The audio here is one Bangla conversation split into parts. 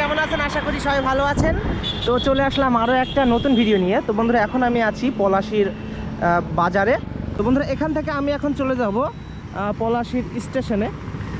কেমন আছেন? আশা করি সবাই ভালো আছেন। তো চলে আসলাম আরও একটা নতুন ভিডিও নিয়ে। তো বন্ধুরা, এখন আমি আছি পলাশির বাজারে। তো বন্ধুরা, এখান থেকে আমি এখন চলে যাব পলাশির স্টেশনে।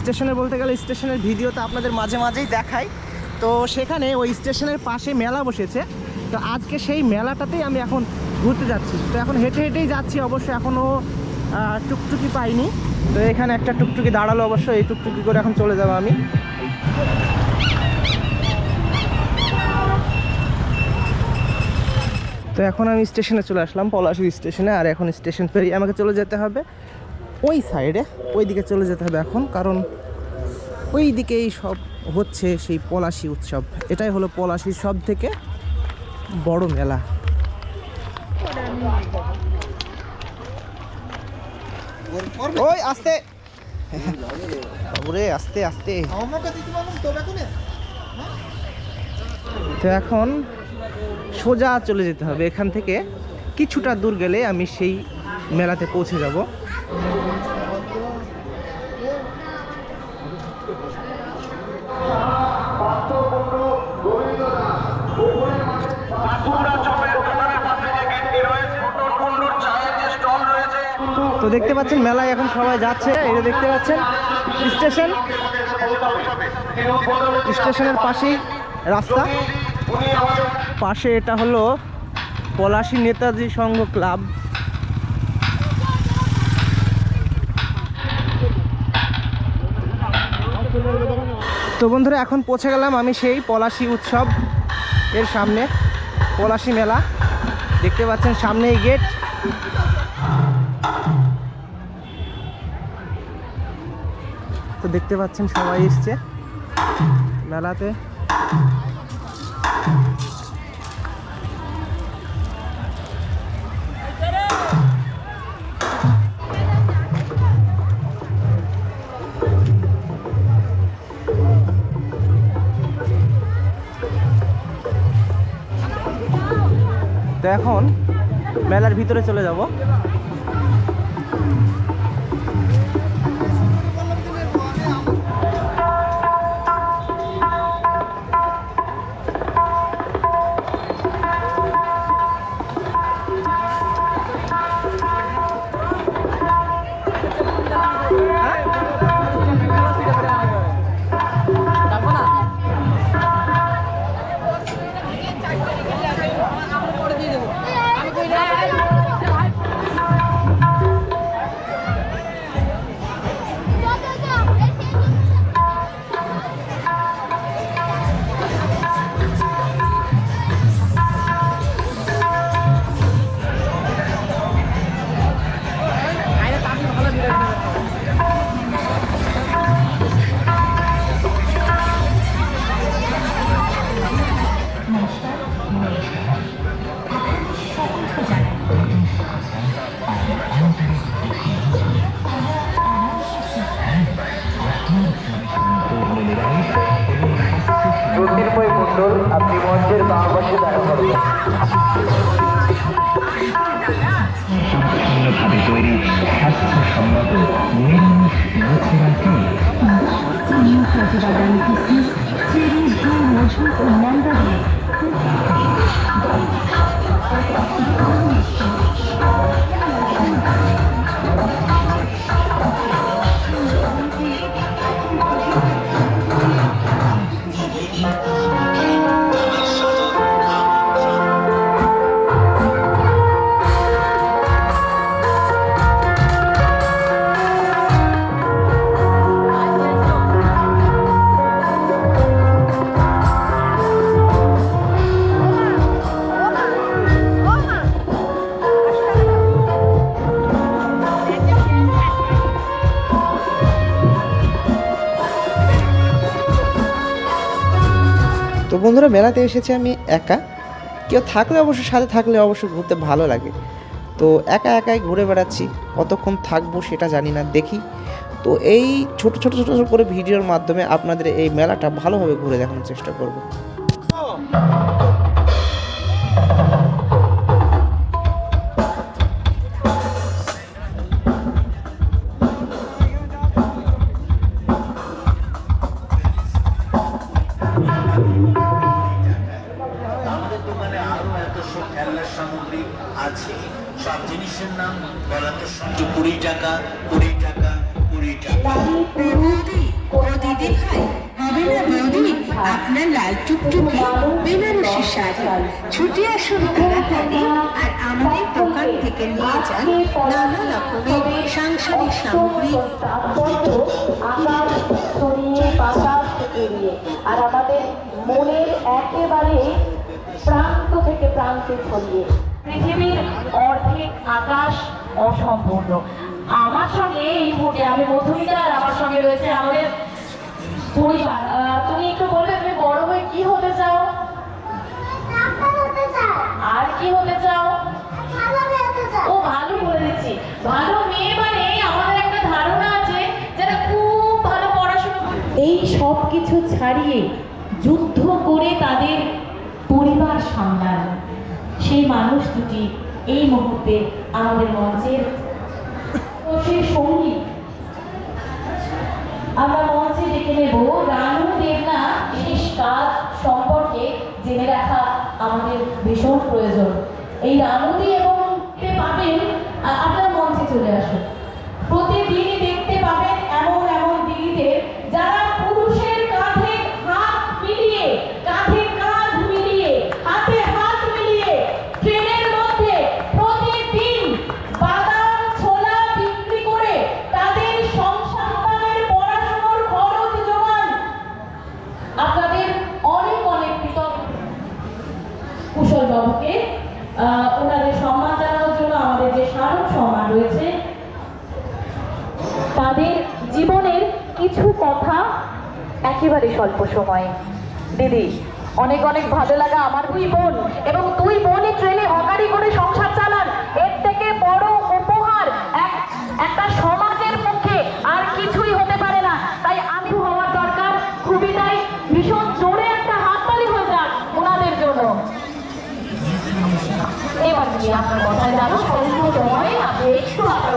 স্টেশনে বলতে গেলে স্টেশনের ভিডিও তো আপনাদের মাঝে মাঝেই দেখাই। তো সেখানে ওই স্টেশনের পাশে মেলা বসেছে। তো আজকে সেই মেলাটাতেই আমি এখন ঘুরতে যাচ্ছি। তো এখন হেঁটে হেঁটেই যাচ্ছি, অবশ্য এখনও টুকটুকি পাইনি। তো এখানে একটা টুকটুকি দাঁড়াল অবশ্য, এই টুকটুকি করে এখন চলে যাব আমি। তো এখন আমি স্টেশনে চলে আসলাম পলাশি স্টেশনে আর এখন স্টেশন পেরিয়ে আমাকে চলে যেতে হবে। ওই সাইডে ওই দিকে চলে যেতে হবে এখন কারণ ওই দিকেই সব হচ্ছে সেই পলাশি উৎসব। এটাই হলো পলাশির সব থেকে বড় মেলা। ওই আস্তে! ওরে আস্তে আস্তে। তো এখন সোজা চলে যেতে হবে। এখান থেকে কিছুটা দূর গেলে আমি সেই মেলাতে পৌঁছে যাব। তো দেখতে পাচ্ছেন, মেলায় এখন সবাই যাচ্ছে। এটা দেখতে পাচ্ছেন, স্টেশন। স্টেশনের পাশেই রাস্তা। পাশে এটা হলো পলাশী নেতাজি সংঘ ক্লাব। তো বন্ধুরা, এখন পৌঁছে গেলাম আমি সেই পলাশী উৎসব এর সামনে, পলাশী মেলা। দেখতে পাচ্ছেন সামনেই গেট। তো দেখতে পাচ্ছেন সবাই এসছে মেলাতে। তো এখন মেলার ভিতরে চলে যাব। স্বাস্থ্যসম্মত নিরামিষ মুখোরাটি প্রতিবাদান কিসমিস চেরি তো বন্ধুরা মেলাতে এসেছি আমি একা। কেউ থাকলে অবশ্য, সাথে থাকলে অবশ্য ঘুরতে ভালো লাগে। তো একা একাই ঘুরে বেড়াচ্ছি, কতক্ষণ থাকব সেটা জানি না, দেখি। তো এই ছোট ছোট ছোট ছোট করে ভিডিওর মাধ্যমে আপনাদের এই মেলাটা ভালোভাবে ঘুরে দেখানোর চেষ্টা করব। আছে। সব জিনিসের নাম বলাতে শুনছো কুড়ি টাকা কুড়ি টাকা কুড়ি টাকা। বৌদি ও দিদি ভাই হবে না বৌদি আপনার লাল টুকটুকে বেনারসি শাড়ি। ছুটি আসুন তাড়াতাড়ি আর আমাদের দোকান থেকে নিয়ে যান নানা রকমের সাংসারিক সামগ্রী। বাতাস আর আমাদের মনের একেবারে প্রান্ত থেকে প্রান্তে ছড়িয়ে। পৃথিবীর অর্ধেক আকাশ অসম্পূর্ণ। আমার সঙ্গে এই মুহূর্তে আমি মধুমিতা আর আমার সঙ্গে রয়েছে আমাদের পরিবার। তুমি একটু বলবে, তুমি বড় হয়ে কি হতে চাও? আর কি হতে চাও? ও, ভালো বলে দিচ্ছি। ভালো মেয়ে মানে আমাদের একটা ধারণা আছে যারা খুব ভালো পড়াশোনা এই সব কিছু ছাড়িয়ে যুদ্ধ করে তাদের পরিবার সামলান। সেই মানুষ দুটি এই মুহূর্তে আমাদের মঞ্চের সেই সঙ্গী। আমরা মঞ্চে ডেকে নেব রানু, দেবনা শেষ কাজ সম্পর্কে জেনে রাখা আমাদের ভীষণ প্রয়োজন। এই রানুদি এবং পাবেন আপনারা মঞ্চে চলে আসুন। প্রতিদিনই দেখতে পাবেন এমন এমন দিদিদের যারা পুরুষের কাঁধে হাত মিলিয়ে কাঁধে কাঁধ মিলিয়ে হাতে হাত মিলিয়ে ট্রেনের মধ্যে প্রতিদিন বাদাম ছোলা বিক্রি করে তাদের সংসারের পড়াশোনার খরচ যোগান আপনাদের অনেক অনেক কৃতজ্ঞ কুশল বাবুকে আহ, ওনাদের সম্মান জানানোর জন্য আমাদের যে স্মারক সম্মান রয়েছে তাদের জীবনের কিছু কথা একেবারে স্বল্প সময়ে। দিদি, অনেক অনেক ভালো লাগা আমার দুই বোন এবং দুই বোনই ট্রেনে হকারি করে সংসার চালান। এর থেকে বড় উপহার এক, একটা সমাজের পক্ষে আর কিছুই হতে পারে না। তাই আমি হওয়ার দরকার। খুবই তাই। ভীষণ জোরে একটা হাততালি হয়ে যাক ওনাদের জন্য। এবার কি আপনার কথায় সময় সময়ে আপনি একটু আপনার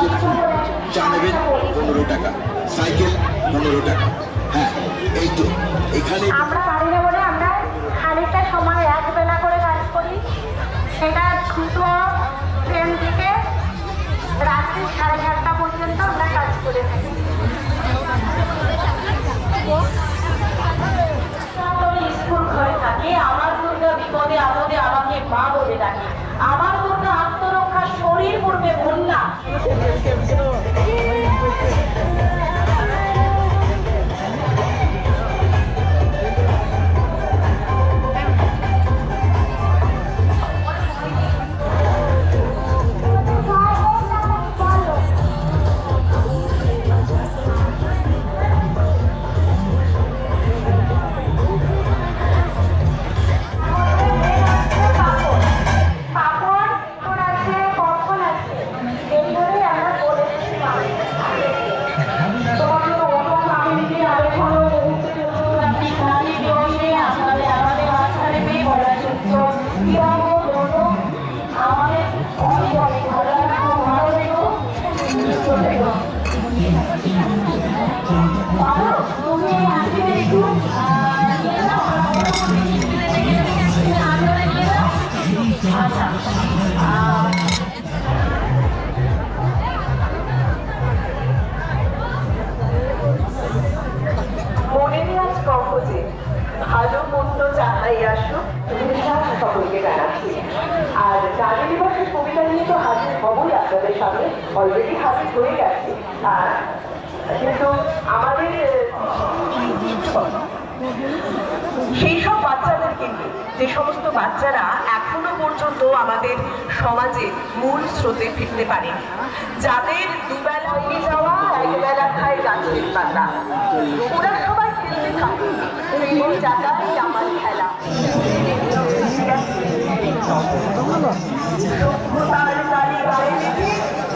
করে বেশি চা নেবেন পনেরো টাকা। সাইকেল পনেরো টাকা। হ্যাঁ এই তো। এখানে আমরা পারি না বলে আমরা খানিকটা সময় এক বেলা করে কাজ করি। সেটা দুটো ট্রেন থেকে রাত্রি সাড়ে চারটা পর্যন্ত আমরা কাজ করে থাকি। স্কুল ঘরে থাকে আমার দুর্গা বিপদে আপদে আমাকে মা বলে ডাকে। শরীর পূর্বে বন্যা। অলরেডি হাজির হয়ে গেছে আর কিন্তু আমাদের সেই সব বাচ্চাদেরকে নিয়ে যে সমস্ত বাচ্চারা এখনও পর্যন্ত আমাদের সমাজে মূল স্রোতে ফিরতে পারে যাদের দুবেলা হয়ে যাওয়া, একবেলা খায় গাছের পাতা। ওরা সবাই খেলতে থাকে। এই জায়গায় আমার খেলা। সভ্যতার গাড়ি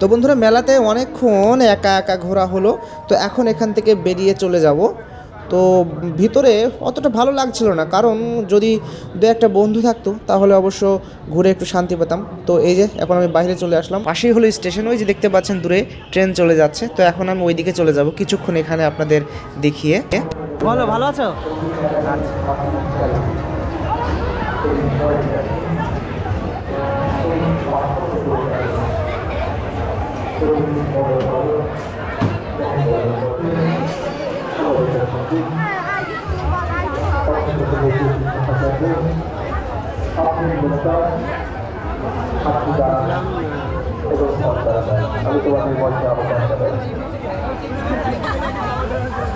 তো বন্ধুরা, মেলাতে অনেকক্ষণ একা একা ঘোরা হলো, তো এখন এখান থেকে বেরিয়ে চলে যাব। তো ভিতরে অতটা ভালো লাগছিল না। কারণ যদি দু একটা বন্ধু থাকতো, তাহলে অবশ্য ঘুরে একটু শান্তি পেতাম। তো এই যে, এখন আমি বাইরে চলে আসলাম। পাশেই হলো স্টেশন, ওই যে দেখতে পাচ্ছেন দূরে ট্রেন চলে যাচ্ছে। তো এখন আমি ওইদিকে চলে যাব। কিছুক্ষণ এখানে আপনাদের দেখিয়ে। বলো, ভালো আছো? Thank you.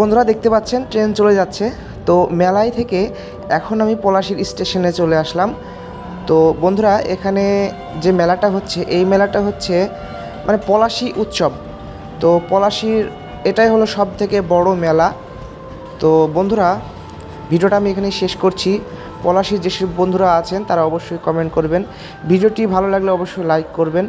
বন্ধুরা দেখতে পাচ্ছেন, ট্রেন চলে যাচ্ছে। তো মেলায় থেকে এখন আমি পলাশির স্টেশনে চলে আসলাম। তো বন্ধুরা, এখানে যে মেলাটা হচ্ছে, এই মেলাটা হচ্ছে মানে পলাশি উৎসব। তো পলাশির এটাই হলো সব থেকে বড় মেলা। তো বন্ধুরা, ভিডিওটা আমি এখানে শেষ করছি। পলাশির যেসব বন্ধুরা আছেন, তারা অবশ্যই কমেন্ট করবেন। ভিডিওটি ভালো লাগলে অবশ্যই লাইক করবেন।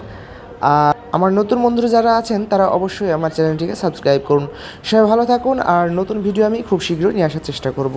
আর আমার নতুন বন্ধুরা যারা আছেন, তারা অবশ্যই আমার চ্যানেলটিকে সাবস্ক্রাইব করুন। সবাই ভালো থাকুন, আর নতুন ভিডিও আমি খুব শীঘ্রই নিয়ে আসার চেষ্টা করব।